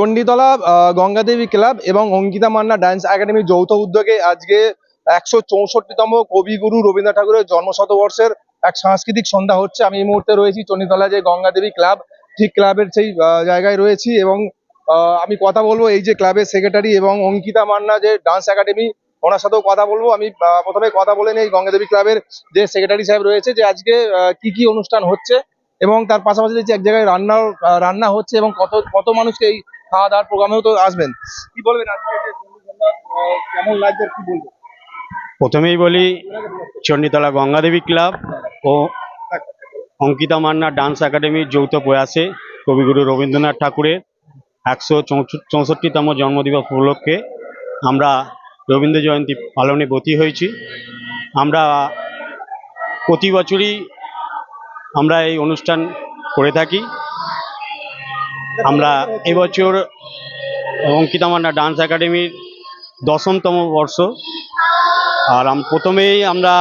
Chanditala Gangadevi club এবং Ankita Manna dance একাডেমির যৌথ উদ্যোগে আজকে একশো চৌষট্টিতম কবিগুরু রবীন্দ্রনাথ ঠাকুরের জন্মশতবর্ষের এক সাংস্কৃতিক সন্ধ্যা হচ্ছে। আমি এই মুহূর্তে রয়েছি চণ্ডীতলা যে গঙ্গাদেবী ক্লাব, ঠিক ক্লাবের সেই জায়গায় রয়েছি এবং আমি কথা বলব এই যে ক্লাবের সেক্রেটারি এবং অঙ্কিতা মান্না যে ডান্স একাডেমি, ওনার সাথেও কথা বলব। আমি প্রথমে কথা বলে নেই গঙ্গাদেবী ক্লাবের যে সেক্রেটারি সাহেব রয়েছে যে আজকে কি কি অনুষ্ঠান হচ্ছে এবং তার পাশাপাশি দেখছি এক জায়গায় রান্নাও রান্না হচ্ছে এবং কত কত মানুষকে এই খাওয়া দাওয়ার প্রোগ্রামেও তো আসবেন। কি বলবেন কেমন লাগছে কি বলবেন? প্রথমেই বলি, চণ্ডীতলা গঙ্গাদেবী ক্লাব ও অঙ্কিতা মান্না ডান্স একাডেমির যৌথ প্রয়াসে কবিগুরু রবীন্দ্রনাথ ঠাকুরের একশো চৌষট্টিতম জন্মদিবস উপলক্ষে আমরা রবীন্দ্র জয়ন্তী পালনে ব্রতী হয়েছি। আমরা প্রতি বছরই আমরা এই অনুষ্ঠান করে থাকি। আমরা এবছর অঙ্কিতা মান্না ডান্স একাডেমির দশমতম বর্ষ। আর প্রথমেই আমরা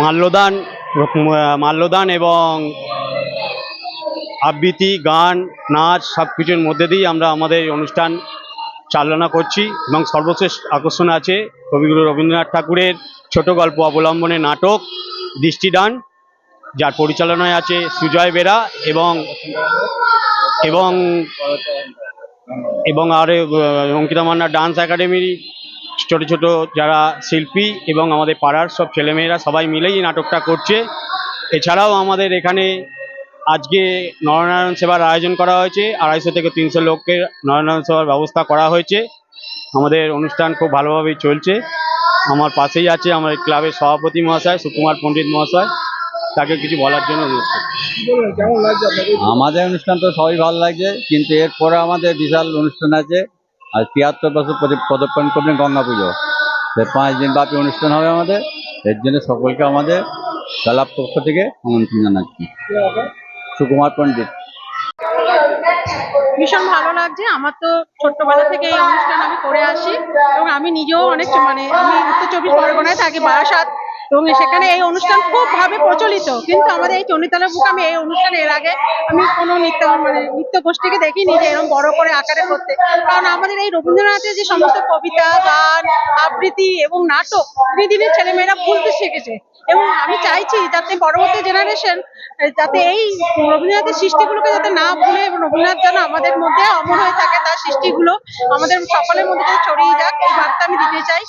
মাল্যদান মাল্যদান এবং আবৃত্তি, গান, নাচ সব কিছুর মধ্যে দিয়েই আমরা আমাদের অনুষ্ঠান চালনা করছি এবং সর্বশেষ আকর্ষণ আছে কবিগুরু রবীন্দ্রনাথ ঠাকুরের ছোট গল্প অবলম্বনে নাটক, দৃষ্টিদান। যার পরিচালনায় আছে সুজয় বেরা এবং এবং এবং আর অঙ্কিতা মান্না ডান্স একাডেমির ছোট ছোট যারা শিল্পী এবং আমাদের পাড়ার সব ছেলেমেয়েরা সবাই মিলেই এই নাটকটা করছে। এছাড়াও আমাদের এখানে আজকে নরনারায়ণ সেবার আয়োজন করা হয়েছে। আড়াইশো থেকে তিনশো লোককে নরনারায়ণ সেবার ব্যবস্থা করা হয়েছে। আমাদের অনুষ্ঠান খুব ভালোভাবেই চলছে। আমার পাশেই আছে আমার ক্লাবের সভাপতি মহাশয়, সুকুমার পণ্ডিত মহাশয়। তাকে কিছু বলার জন্য অনুরোধ আমাদের অনুষ্ঠান তো সবই ভালো লাগছে কিন্তু এরপরে আমাদের বিশাল অনুষ্ঠান আছে আর তিয়াত্তর বছর পদে- করবেন গঙ্গা পুজো। সে পাঁচ দিন ব্যাপী অনুষ্ঠান হবে আমাদের এর জন্য সকলকে আমাদের ক্লাব পক্ষ থেকে আমন্ত্রণ জানাচ্ছি। সুকুমার পণ্ডিত। ভীষণ ভালো লাগছে আমার তো ছোট্টবেলা থেকে এই অনুষ্ঠান আমি করে আসি এবং আমি নিজেও অনেক মানে আমি উত্তর চব্বিশ পরগনায় থাকি বারাসাত। এবং সেখানে এই অনুষ্ঠান খুব ভাবে প্রচলিত। কিন্তু আমাদের এই চণ্ডীতলা বুক আমি এই অনুষ্ঠানে এর আগে আমি কোনো নৃত্য মানে নৃত্য গোষ্ঠীকে দেখিনি যে এরকম বড় করে আকারে করতে। কারণ আমাদের এই রবীন্দ্রনাথের যে সমস্ত কবিতা, গান, আবৃত্তি এবং নাটক দিনে দিনে ছেলেমেয়েরা বুঝতে শিখেছে। এবং আমি চাইছি যাতে পরবর্তী জেনারেশন যাতে এই রবীন্দ্রনাথের সৃষ্টিগুলোকে যাতে না ভুলে এবং রবীন্দ্রনাথ যেন আমাদের মধ্যে অমর হয়ে থাকে, তার সৃষ্টিগুলো আমাদের সকলের মধ্যে ছড়িয়ে যাক। দিতে চাই।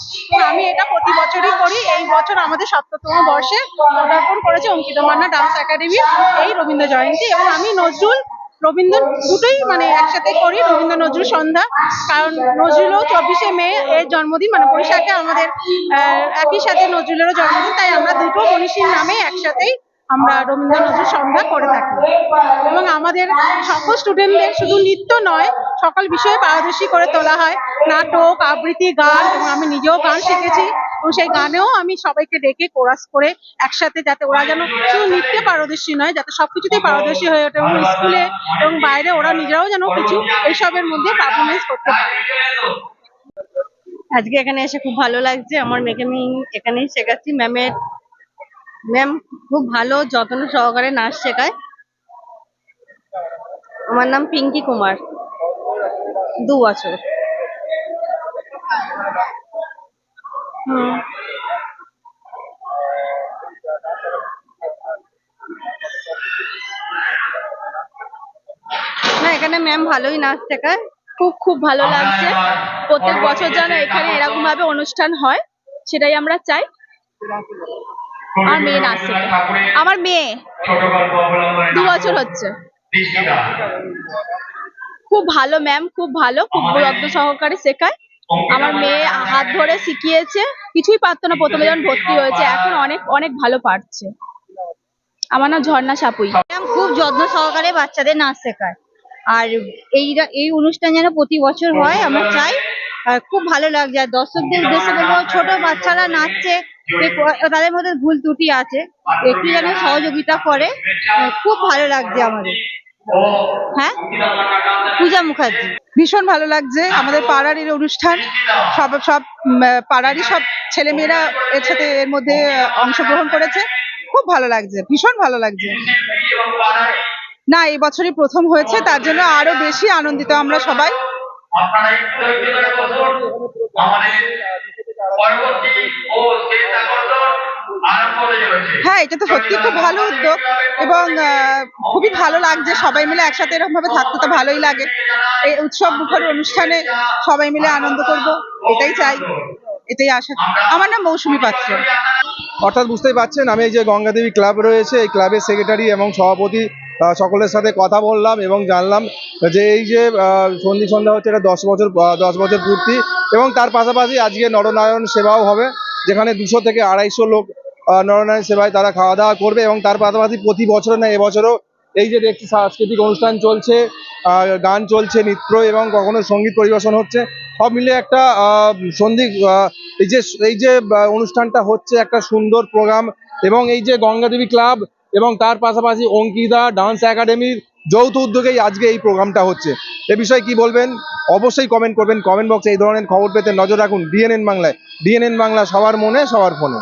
আমি এটা প্রতি বছরই করি। এই বছর আমাদের সপ্ততম বর্ষে পদার্পণ করেছে অঙ্কিত মান্না ডান্স একাডেমি, এই রবীন্দ্র জয়ন্তী। এবং আমি নজরুল, রবীন্দ্র দুটোই মানে একসাথে করি, রবীন্দ্র নজরুল সন্ধ্যা। কারণ নজরুলও চব্বিশে মে এর জন্মদিন মানে বৈশাখে আমাদের একই সাথে নজরুলেরও জন্মদিন, তাই আমরা দুটো মনীষীর নামে একসাথেই আমরা রবীন্দ্র নজরুল সন্ধ্যা করে থাকি। এবং আমাদের সকল স্টুডেন্টদের শুধু নৃত্য নয়, সকল বিষয়ে পারদর্শী করে তোলা হয়। নাটক, আবৃত্তি, গান, এবং আমি নিজেও গান শিখেছি। এবং সেই গানেও আমি সবাইকে ডেকে কোরাস করে একসাথে যাতে ওরা যেন শুধু নৃত্যে পারদর্শী নয়, যাতে সবকিছুতেই পারদর্শী হয়ে ওঠে। এবং স্কুলে এবং বাইরে ওরা নিজেরাও যেন কিছু এইসবের মধ্যে পারফরমেন্স করতে পারে। আজকে এখানে এসে খুব ভালো লাগছে। আমার মেয়েকে আমি এখানেই শেখাচ্ছি। ম্যামের ম্যাম খুব ভালো, যত্ন সহকারে নাচ শেখায়। আমার নাম পিঙ্কি কুমার। দু বছর। হুম না, এখানে ম্যাম ভালোই নাচ শেখায়। খুব খুব ভালো লাগছে। প্রত্যেক বছর যেন এখানে এরকম ভাবে অনুষ্ঠান হয়, সেটাই আমরা চাই। আমার মেয়ে নাচ শেখে আমার মেয়ে দু বছর হচ্ছে। খুব ভালো ম্যাম খুব ভালো, খুব যত্ন সহকারে শেখায়। আমার মেয়ে হাত ধরে শিখিয়েছে, কিছুই পারতো না, প্রথমে যখন ভর্তি হয়েছে, এখন অনেক অনেক ভালো পারছে। আমার নাম ঝর্ণা সাপুই। ম্যাম খুব যত্ন সহকারে বাচ্চাদের নাচ শেখায়। আর এই এই অনুষ্ঠান যেন প্রতি বছর হয়, আমরা চাই খুব ভালো লাগছে। আর দর্শকদের উদ্দেশ্যে বলব, ছোট বাচ্চারা নাচছে তাদের মধ্যে ভুল ত্রুটি আছে একটু যেন সহযোগিতা করে খুব ভালো লাগছে আমাদের। হ্যাঁ? পূজা মুখার্জি। ভীষণ ভালো লাগছে আমাদের পাড়ার এই অনুষ্ঠান। সব সব পাড়ারই সব ছেলেমেয়েরা এর সাথে এর মধ্যে অংশগ্রহণ করেছে। খুব ভালো লাগছে ভীষণ ভালো লাগছে। না এই বছরই প্রথম হয়েছে তার জন্য আরও বেশি আনন্দিত আমরা সবাই। পরবর্তী ও আকর্ষণ হ্যাঁ এটা তো সত্যি খুব ভালো উদ্যোগ এবং আহ, খুবই ভালো লাগছে। সবাই মিলে একসাথে এরকম ভাবে থাকতে তো ভালোই লাগে। এই উৎসব মুখর অনুষ্ঠানে সবাই মিলে আনন্দ করব এটাই চাই এটাই আশা। আমার নাম মৌসুমী পাত্র। অর্থাৎ বুঝতেই পারছেন আমি এই যে গঙ্গাদেবী ক্লাব রয়েছে এই ক্লাবের সেক্রেটারি এবং সভাপতি সকলের সাথে কথা বললাম এবং জানলাম যে এই যে সন্ধি সন্ধ্যা হচ্ছে, এটা দশ বছর দশ বছর পূর্তি এবং তার পাশাপাশি আজকে নরনারায়ণ সেবাও হবে, যেখানে দুশো থেকে আড়াইশো লোক নরনারায়ণ সেবায় তারা খাওয়া দাওয়া করবে এবং তার পাশাপাশি প্রতি বছর না, এবছরও এই যে দেখছি সাংস্কৃতিক অনুষ্ঠান চলছে গান চলছে, নৃত্য এবং কখনো সংগীত পরিবেশন হচ্ছে, সব মিলে একটা সন্ধি এই যে এই যে অনুষ্ঠানটা হচ্ছে একটা সুন্দর প্রোগ্রাম এবং এই যে গঙ্গাদেবী ক্লাব এবং তার পাশাপাশি অঙ্কিতা ডান্স একাডেমির যৌথ উদ্যোগেই আজকে এই প্রোগ্রামটা হচ্ছে। এ বিষয়ে কি বলবেন? অবশ্যই কমেন্ট করবেন। কমেন্ট বক্সে এই ধরনের খবর পেতে নজর রাখুন। ডিএনএন বাংলায়। ডিএনএন বাংলা সবার মনে, সবার ফোনে।